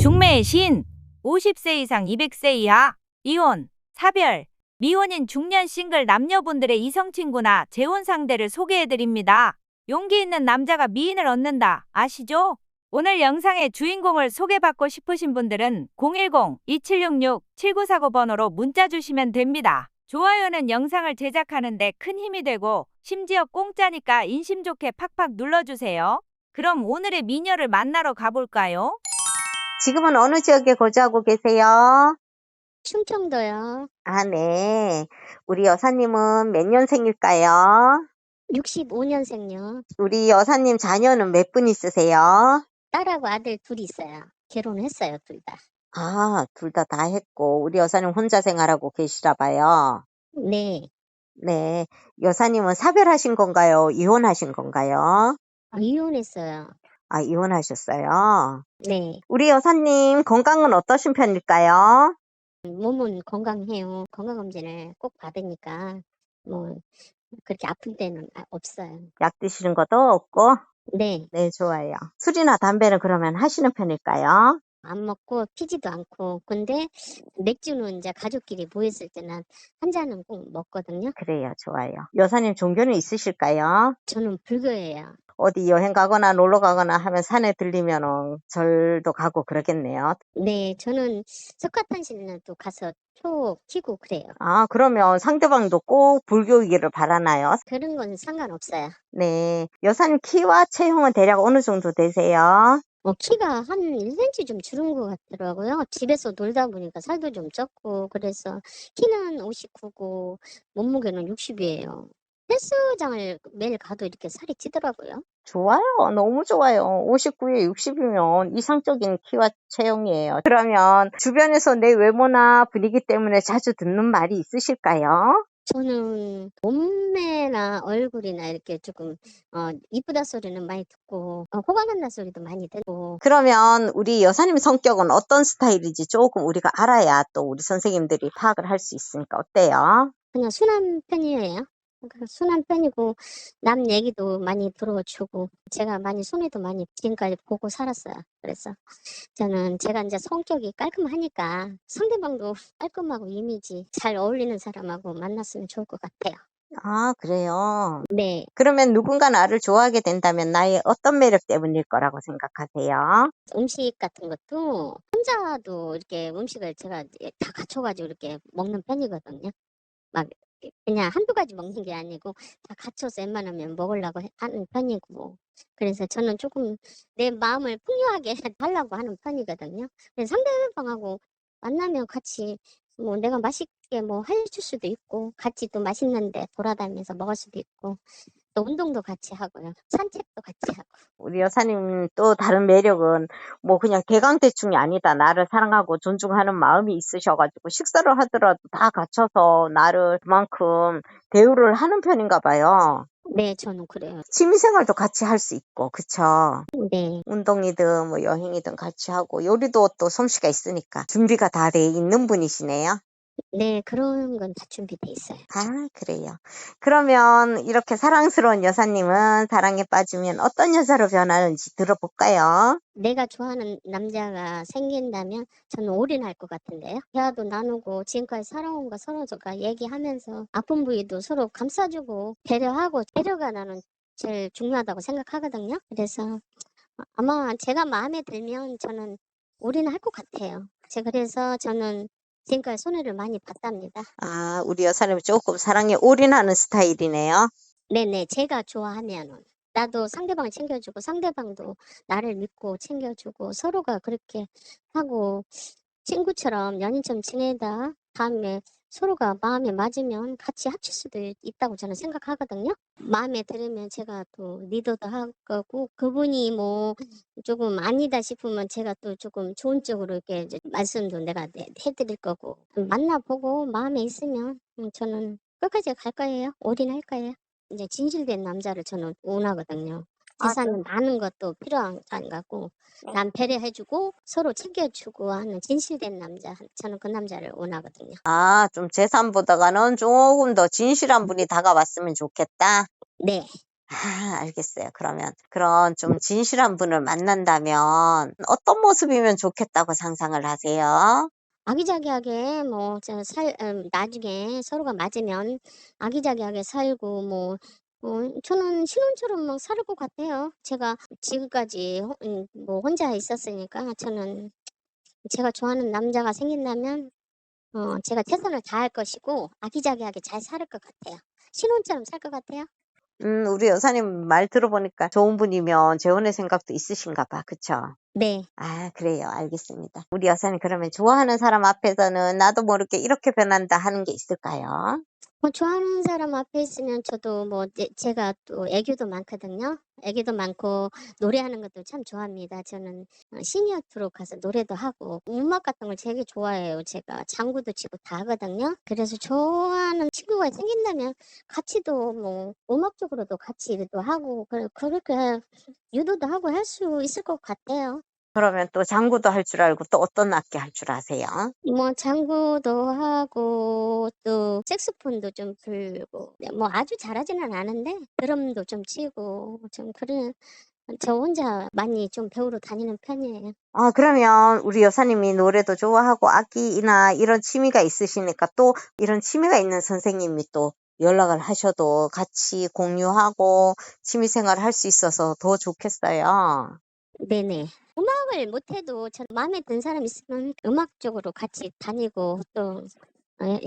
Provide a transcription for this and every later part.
중매의 신 50세 이상 200세 이하 이혼 사별 미혼인 중년 싱글 남녀분들의 이성 친구나 재혼 상대를 소개해 드립니다. 용기 있는 남자가 미인을 얻는다. 아시죠? 오늘 영상의 주인공을 소개받고 싶으신 분들은 010-2766-7949 번호로 문자 주시면 됩니다. 좋아요는 영상을 제작하는데 큰 힘이 되고 심지어 공짜니까 인심 좋게 팍팍 눌러주세요. 그럼 오늘의 미녀를 만나러 가볼까요? 지금은 어느 지역에 거주하고 계세요? 충청도요. 아, 네. 우리 여사님은 몇 년생일까요? 65년생요. 우리 여사님 자녀는 몇 분 있으세요? 딸하고 아들 둘이 있어요. 결혼했어요, 둘 다. 아, 둘 다 다 했고, 우리 여사님 혼자 생활하고 계시나 봐요. 네. 네. 여사님은 사별하신 건가요? 이혼하신 건가요? 아, 이혼했어요. 아, 이혼하셨어요. 네. 우리 여사님 건강은 어떠신 편일까요? 몸은 건강해요. 건강검진을 꼭 받으니까, 뭐, 그렇게 아픈 때는 아- 없어요. 약 드시는 것도 없고? 네. 네, 좋아요. 술이나 담배는 그러면 하시는 편일까요? 안 먹고 피지도 않고. 근데 맥주는 이제 가족끼리 모였을 때는 한 잔은 꼭 먹거든요. 그래요, 좋아요. 여사님 종교는 있으실까요? 저는 불교예요. 어디 여행 가거나 놀러 가거나 하면 산에 들리면은 절도 가고 그러겠네요. 네. 저는 석가탄신은 또 가서 표 키고 그래요. 아, 그러면 상대방도 꼭 불교이기를 바라나요? 그런 건 상관없어요. 네. 여사님 키와 체형은 대략 어느 정도 되세요? 어, 키가 한 1cm 좀 줄은 것 같더라고요. 집에서 놀다 보니까 살도 좀 쪘고, 그래서 키는 59고, 몸무게는 60이에요. 헬스장을 매일 가도 이렇게 살이 찌더라고요. 좋아요. 너무 좋아요. 59에 60이면 이상적인 키와 체형이에요. 그러면 주변에서 내 외모나 분위기 때문에 자주 듣는 말이 있으실까요? 저는 몸매나 얼굴이나 이렇게 조금, 어, 이쁘다 소리는 많이 듣고, 어, 호감 간다 소리도 많이 듣고, 그러면 우리 여사님 성격은 어떤 스타일인지 조금 우리가 알아야 또 우리 선생님들이 파악을 할 수 있으니까 어때요? 그냥 순한 편이에요. 그러니까 순한 편이고 남 얘기도 많이 들어주고 제가 많이 손해도 많이 지금까지 보고 살았어요. 그래서 저는 제가 이제 성격이 깔끔하니까 상대방도 깔끔하고 이미지 잘 어울리는 사람하고 만났으면 좋을 것 같아요. 아, 그래요. 네, 그러면 누군가 나를 좋아하게 된다면 나의 어떤 매력 때문일 거라고 생각하세요? 음식 같은 것도 혼자도 이렇게 음식을 제가 다 갖춰가지고 이렇게 먹는 편이거든요. 막 그냥 한두 가지 먹는 게 아니고 다 갖춰서 웬만하면 먹으려고 해- 하는 편이고 그래서 저는 조금 내 마음을 풍요하게 하려고 하는 편이거든요. 그래서 상대방하고 만나면 같이 뭐 내가 맛있게 뭐 해줄 수도 있고 같이 또 맛있는데 돌아다니면서 먹을 수도 있고 또 운동도 같이 하고요. 산책도 같이 하고. 우리 여사님 또 다른 매력은 뭐 그냥 대강대충이 아니다. 나를 사랑하고 존중하는 마음이 있으셔가지고 식사를 하더라도 다 갖춰서 나를 그만큼 대우를 하는 편인가 봐요. 네, 저는 그래요. 취미생활도 같이 할 수 있고, 그쵸? 네. 운동이든 뭐 여행이든 같이 하고 요리도 또 솜씨가 있으니까 준비가 다 돼 있는 분이시네요. 네, 그런 건 다 준비돼 있어요. 아, 그래요. 그러면 이렇게 사랑스러운 여사님은 사랑에 빠지면 어떤 여자로 변하는지 들어볼까요? 내가 좋아하는 남자가 생긴다면 저는 올인할 것 같은데요. 대화도 나누고 지금까지 살아온 거 서로가 얘기하면서 아픈 부위도 서로 감싸주고 배려하고 배려가 나는 제일 중요하다고 생각하거든요. 그래서 아마 제가 마음에 들면 저는 올인할 것 같아요. 제가 그래서 저는 지금까지 손해를 많이 봤답니다. 아, 우리 여사님은 조금 사랑에 올인하는 스타일이네요. 네네, 제가 좋아하면은. 나도 상대방을 챙겨주고 상대방도 나를 믿고 챙겨주고 서로가 그렇게 하고 친구처럼 연인처럼 지내다 다음에 서로가 마음에 맞으면 같이 합칠 수도 있- 있다고 저는 생각하거든요. 마음에 들으면 제가 또 리더도 할 거고 그분이 뭐 조금 아니다 싶으면 제가 또 조금 좋은 쪽으로 이렇게 말씀도 내가 내- 해드릴 거고 만나보고 마음에 있으면 음, 저는 끝까지 갈 거예요. 올인할 거예요. 이제 진실된 남자를 저는 원하거든요. 아, 재산은 많은 것도 필요한 안 같고 남 배려해주고 서로 챙겨주고 하는 진실된 남자 저는 그 남자를 원하거든요. 아, 좀 재산보다가는 조금 더 진실한 분이 다가왔으면 좋겠다. 네, 아, 알겠어요. 그러면 그런 좀 진실한 분을 만난다면 어떤 모습이면 좋겠다고 상상을 하세요? 아기자기하게 뭐저살음 나중에 서로가 맞으면 아기자기하게 살고 뭐 어 저는 신혼처럼 막살것 같아요. 제가 지금까지 호 음 뭐 혼자 있었으니까 저는 제가 좋아하는 남자가 생긴다면 어 제가 최선을 다할 것이고 아기자기하게 잘 살 것 같아요. 신혼처럼 살 것 같아요. 음, 우리 여사님 말 들어보니까 좋은 분이면 재혼의 생각도 있으신가 봐. 그쵸? 네. 아, 그래요. 알겠습니다. 우리 여사님 그러면 좋아하는 사람 앞에서는 나도 모르게 이렇게 변한다 하는 게 있을까요? 뭐 좋아하는 사람 앞에 있으면 저도 뭐제 제가 또 애교도 많거든요. 애교도 많고 노래하는 것도 참 좋아합니다. 저는 어 시니어 트롯 가서 노래도 하고 음악 같은 걸 되게 좋아해요. 제가 장구도 치고 다 하거든요. 그래서 좋아하는 친구가 생긴다면 같이도 뭐 음악적으로도 같이 일도 하고 그 그렇게 유도도 하고 할 수 있을 것 같아요. 그러면 또 장구도 할 줄 알고 또 어떤 악기 할 줄 아세요? 뭐 장구도 하고 또 색소폰도 좀 불고 네뭐 아주 잘하지는 않은데 드럼도 좀 치고 좀 그런 저 혼자 많이 좀 배우러 다니는 편이에요. 아, 그러면 우리 여사님이 노래도 좋아하고 악기나 이런 취미가 있으시니까 또 이런 취미가 있는 선생님이 또 연락을 하셔도 같이 공유하고 취미 생활을 할수 있어서 더 좋겠어요. 네네. 음악을 못해도 저 마음에 든 사람 있으면 음악 쪽으로 같이 다니고 또어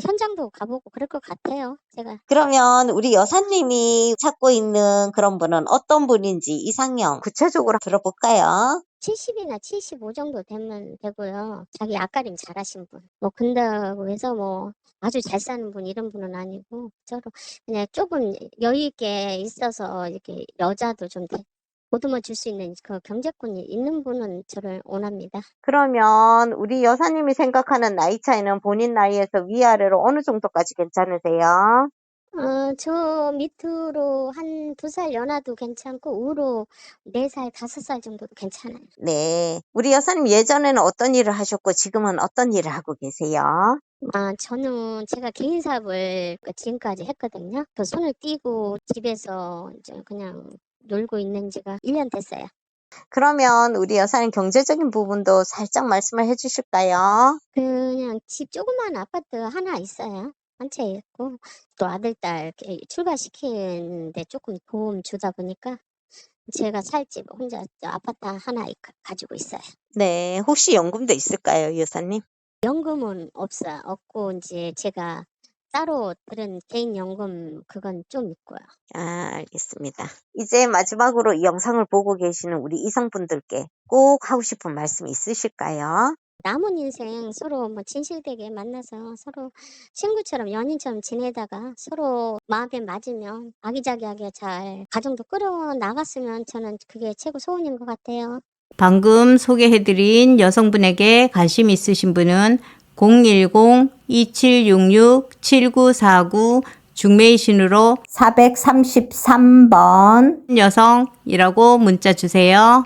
현장도 가보고 그럴 것 같아요, 제가. 그러면 우리 여사님이 찾고 있는 그런 분은 어떤 분인지 이상형 구체적으로 들어볼까요? 70이나 75 정도 되면 되고요. 자기 앞가림 잘하신 분. 뭐 근다고 해서 뭐 아주 잘 사는 분 이런 분은 아니고 저로 그냥 조금 여유 있게 있어서 이렇게 여자도 좀 대- 보듬어 줄 수 있는 그 경제권이 있는 분은 저를 원합니다. 그러면 우리 여사님이 생각하는 나이 차이는 본인 나이에서 위아래로 어느 정도까지 괜찮으세요? 어, 저 밑으로 한 두 살 연하도 괜찮고 우로 네 살, 다섯 살 정도도 괜찮아요. 네. 우리 여사님 예전에는 어떤 일을 하셨고 지금은 어떤 일을 하고 계세요? 아, 저는 제가 개인 사업을 그 지금까지 했거든요. 그 손을 떼고 집에서 이제 그냥 놀고 있는 지가 1년 됐어요. 그러면 우리 여사님 경제적인 부분도 살짝 말씀을 해주실까요? 그냥 집 조그만 아파트 하나 있어요. 한 채 있고 또 아들, 딸 이렇게 출가시키는데 조금 도움 주다 보니까 제가 살 집 혼자 저 아파트 하나 이- 가지고 있어요. 네. 혹시 연금도 있을까요, 여사님? 연금은 없어요. 없고 이제 제가 따로 들은 개인 연금 그건 좀 있고요. 아, 알겠습니다. 이제 마지막으로 이 영상을 보고 계시는 우리 이성분들께 꼭 하고 싶은 말씀 있으실까요? 남은 인생 서로 뭐 진실되게 만나서 서로 친구처럼 연인처럼 지내다가 서로 마음에 맞으면 아기자기하게 잘 가정도 끌어 나갔으면 저는 그게 최고 소원인 것 같아요. 방금 소개해드린 여성분에게 관심 있으신 분은 010-2766-7949 중매이신으로 433번 여성이라고 문자 주세요.